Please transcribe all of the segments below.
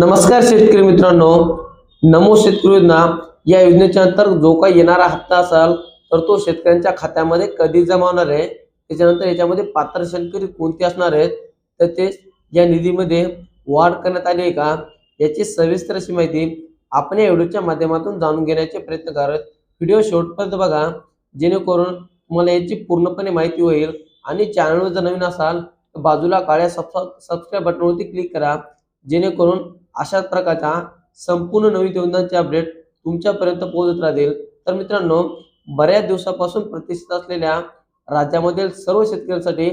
नमस्कार शेतकरी मित्रांनो. नमो शेतकरी योजना या योजनेच्या अंतर्गत जो काही येणारा हप्ता असाल तर तो शेतकऱ्यांच्या खात्यामध्ये कधी जमा होणार आहे? त्याच्यानंतर याच्यामध्ये पात्र शेतकरी कोणते असणार आहेत? तर ते या निधीमध्ये वाढ करण्यात आली आहे का? याची सविस्तर अशी माहिती आपण या व्हिडिओच्या माध्यमातून जाणून घेण्याचे प्रयत्न करत व्हिडिओ शेवटपर्यंत बघा. जेणेकरून तुम्हाला याची पूर्णपणे माहिती होईल आणि चॅनलवर जर नवीन असाल तर बाजूला काळ्या सबस्क्राईब बटनवरती क्लिक करा. जेणेकरून अशाच प्रकारच्या संपूर्ण नवीन योजनांचे अपडेट तुमच्यापर्यंत पोहोचत राहतील. तर मित्रांनो बऱ्याच दिवसापासून प्रतिष्ठित असलेल्या राज्यामधील सर्व शेतकऱ्यांसाठी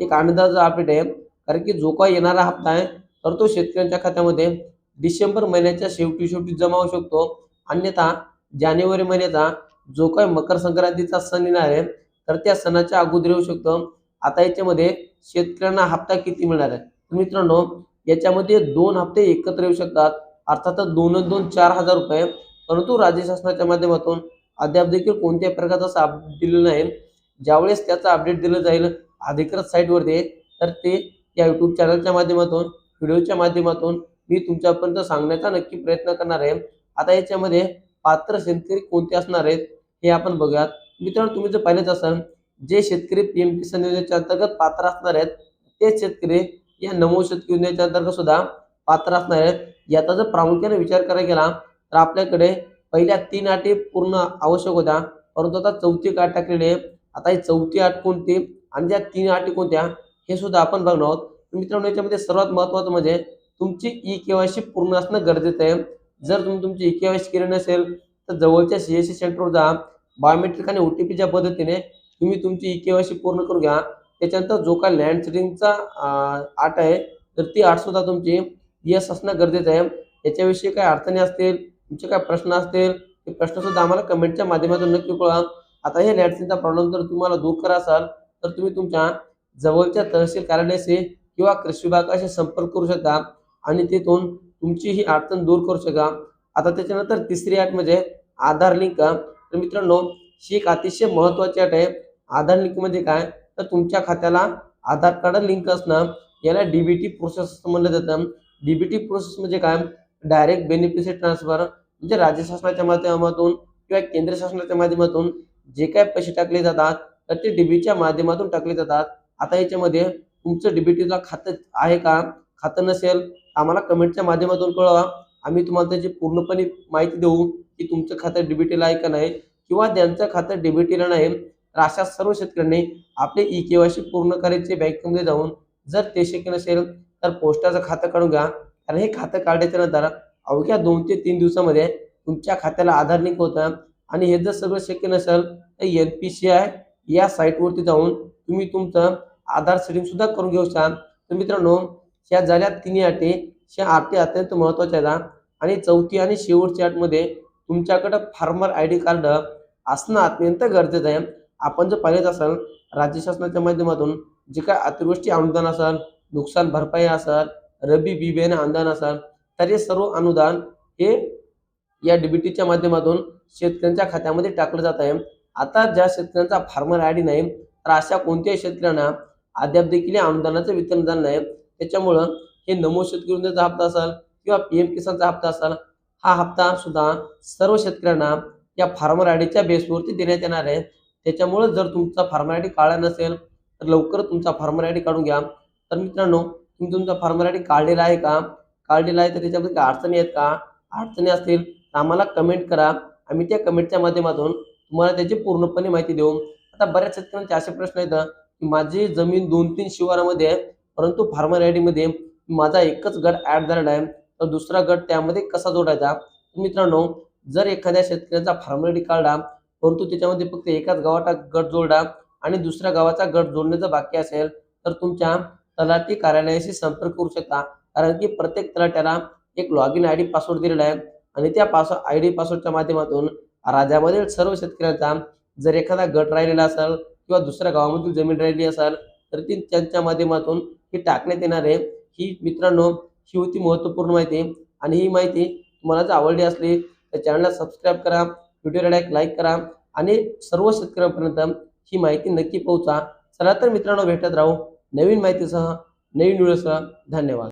एक आनंदाचा अपडेट आहे. कारण की जो काही येणारा हप्ता आहे तर तो शेतकऱ्यांच्या खात्यामध्ये डिसेंबर महिन्याच्या शेवटी शेवटी जमा होऊ शकतो. अन्यथा जानेवारी महिन्याचा जो काही मकर संक्रांतीचा सण येणार आहे तर त्या सणाच्या अगोदर येऊ शकतो. आता याच्यामध्ये शेतकऱ्यांना हप्ता किती मिळणार आहे? मित्रांनो याच्यामध्ये दोन हप्ते एकत्र येऊ शकतात. अर्थातच दोन दोन चार हजार रुपये. परंतु राज्य शासनाच्या माध्यमातून अद्याप देखील कोणत्याही प्रकारचा असं अपडेट दिलेला नाही. ज्यावेळेस त्याचं अपडेट दिलं जाईल अधिकृत साईटवरती तर ते या युट्यूब चॅनलच्या माध्यमातून व्हिडिओच्या माध्यमातून मी तुमच्यापर्यंत सांगण्याचा नक्की प्रयत्न करणार आहे. आता याच्यामध्ये पात्र शेतकरी कोणते असणार आहेत हे आपण बघूयात. मित्रांनो तुम्ही जर पाहिलेच असाल जे शेतकरी पी एम किसान योजनेच्या अंतर्गत पात्र असणार आहेत तेच शेतकरी या नमो शेतकरी योजनेच्या अंतर्गत सुद्धा पात्र असणार आहेत. याचा जर प्रामुख्याने विचार करायला गेला तर आपल्याकडे पहिल्या तीन अटी पूर्ण आवश्यक होत्या. परंतु आता चौथी अट टाकलेली आहे. आता ही चौथी आठ कोणती आणि त्या तीन अटी कोणत्या हे सुद्धा आपण बघणार आहोत. मित्रांनो याच्यामध्ये सर्वात महत्वाचं म्हणजे तुमची ई केवायसी पूर्ण असणं गरजेचं आहे. जर तुम्ही तुमची ई केवायसी केली नसेल तर जवळच्या सी एस सी सेंटरवर जा. बायोमेट्रिक आणि ओटीपीच्या पद्धतीने तुम्ही तुमची ई केवायसी पूर्ण करून घ्या त्याच्यानंतर जो काय लँड सेटिंगचा आट आहे तर ती आट सुद्धा तुमची यस असणं गरजेचं आहे. याच्याविषयी काय अडचणी असतील तुमचे काय प्रश्न असतील ते प्रश्नसुद्धा आम्हाला कमेंटच्या माध्यमातून नक्की कळवा. आता हे लँड सेटिंगचा प्रॉब्लेम जर तुम्हाला दूर करा असाल तर तुम्ही तुमच्या जवळच्या तहसील कार्यालयाशी किंवा कृषी विभागाशी संपर्क करू शकता आणि तिथून तुमची ही अडचण दूर करू शका आता त्याच्यानंतर तिसरी अट म्हणजे आधार लिंक तर मित्रांनो ही एक अतिशय महत्वाची अट आहे. आधार लिंक म्हणजे काय? तर तुमच्या खात्याला आधार कार्ड लिंक असणं याला डीबीटी प्रोसेस म्हणलं जातं. डीबीटी प्रोसेस म्हणजे काय? डायरेक्ट बेनिफिशियरी ट्रान्सफर म्हणजे राज्य शासनाच्या माध्यमातून किंवा केंद्र शासनाच्या माध्यमातून जे काय पैसे टाकले जातात तर ते डीबीच्या माध्यमातून टाकले जातात. आता याच्यामध्ये तुमचं डीबीटीला खातं आहे का? खातं नसेल आम्हाला कमेंटच्या माध्यमातून कळवा. आम्ही तुम्हाला त्याची पूर्णपणे माहिती देऊ की तुमचं खातं डीबीटीला आहे का नाही किंवा ज्यांचं खातं डीबीटीला नाही. तर अशा सर्व शेतकऱ्यांनी आपले ई केवायसी पूर्ण करायचे बँकेमध्ये जाऊन जर ते शक्य नसेल तर पोस्टाचं खातं काढून घ्या. कारण हे खातं काढल्याच्या नंतर अवघ्या दोन ते तीन दिवसामध्ये तुमच्या खात्याला आधार लिंक होतं. आणि हे जर सगळं शक्य नसेल तर एन पी सी आय या साईटवरती जाऊन तुम्ही तुमचं आधार सेटिंग सुद्धा करून घेऊ शकता. तर मित्रांनो ह्या झाल्या तिन्ही अटी. ह्या अटी अत्यंत महत्त्वाच्या आहेत. आणि चौथी आणि शेवटच्या अटमध्ये तुमच्याकडं फार्मर आय डी कार्ड असणं अत्यंत गरजेचं आहे. आपण जर पाहिलेच असाल राज्य शासनाच्या माध्यमातून जे काय अतिवृष्टी अनुदान असेल नुकसान भरपाई असेल रबी बी बियाणे अनुदान असेल तर हे सर्व अनुदान हे या डीबीटीच्या माध्यमातून शेतकऱ्यांच्या खात्यामध्ये टाकलं जात आहे. आता ज्या शेतकऱ्यांचा फार्मर आय डी नाही तर अशा कोणत्याही शेतकऱ्यांना अद्याप देखील या अनुदानाचं वितरण झालं नाही. त्याच्यामुळं हे नमो शेतकरी हप्ता असाल किंवा पी एम किसानचा हप्ता असाल हा हप्ता सुद्धा सर्व शेतकऱ्यांना या फार्मर आय डीच्या बेसवरती देण्यात येणार आहे. त्याच्यामुळं जर तुमचा फार्मर आय डी काढला नसेल तर लवकर तुमचा फार्मर आय डी काढून घ्या. तर मित्रांनो तुम्ही तुमचा फार्मर आय डी काढलेला आहे का? काढलेला आहे तर त्याच्यामध्ये काय अडचणी आहेत का? अडचणी असतील तर आम्हाला कमेंट करा. आम्ही त्या कमेंटच्या माध्यमातून तुम्हाला त्याची पूर्णपणे माहिती देऊ. आता बऱ्याच शेतकऱ्यांचे असे प्रश्न आहेत की माझी जमीन दोन तीन शिवारामध्ये आहे परंतु फार्मर आयमध्ये माझा एकच गट ऍड झालेला आहे. तर दुसरा गट त्यामध्ये कसा जोडायचा? मित्रांनो जर एखाद्या शेतकऱ्याचा फार्मर आय डी काढला परंतु त्याच्यामध्ये फक्त एकाच गावाचा गट जोडा आणि दुसऱ्या गावाचा गट जोडण्याचं बाकी असेल तर तुमच्या तलाठी कार्यालयाशी संपर्क करू शकता. कारण की प्रत्येक तलाट्याला एक log in I D password दिलेला आहे आणि त्या पासवर्ड आय डी पासवर्डच्या माध्यमातून राज्यामधील सर्व शेतकऱ्यांचा जर एखादा गट राहिलेला असेल किंवा दुसऱ्या गावामधील जमीन राहिली असेल तर ती त्यांच्या माध्यमातून ही टाकण्यात येणार आहे. ही मित्रांनो ही होती महत्त्वपूर्ण माहिती आणि ही माहिती तुम्हाला जर आवडली असली तर चॅनलला सबस्क्राईब करा. व्हिडिओला एक लाईक करा आणि सर्व शेतकऱ्यांपर्यंत ही माहिती नक्की पोहोचा. चला तर मित्रांनो भेटत राहू नवीन माहितीसह नवीन व्हिडिओसह धन्यवाद.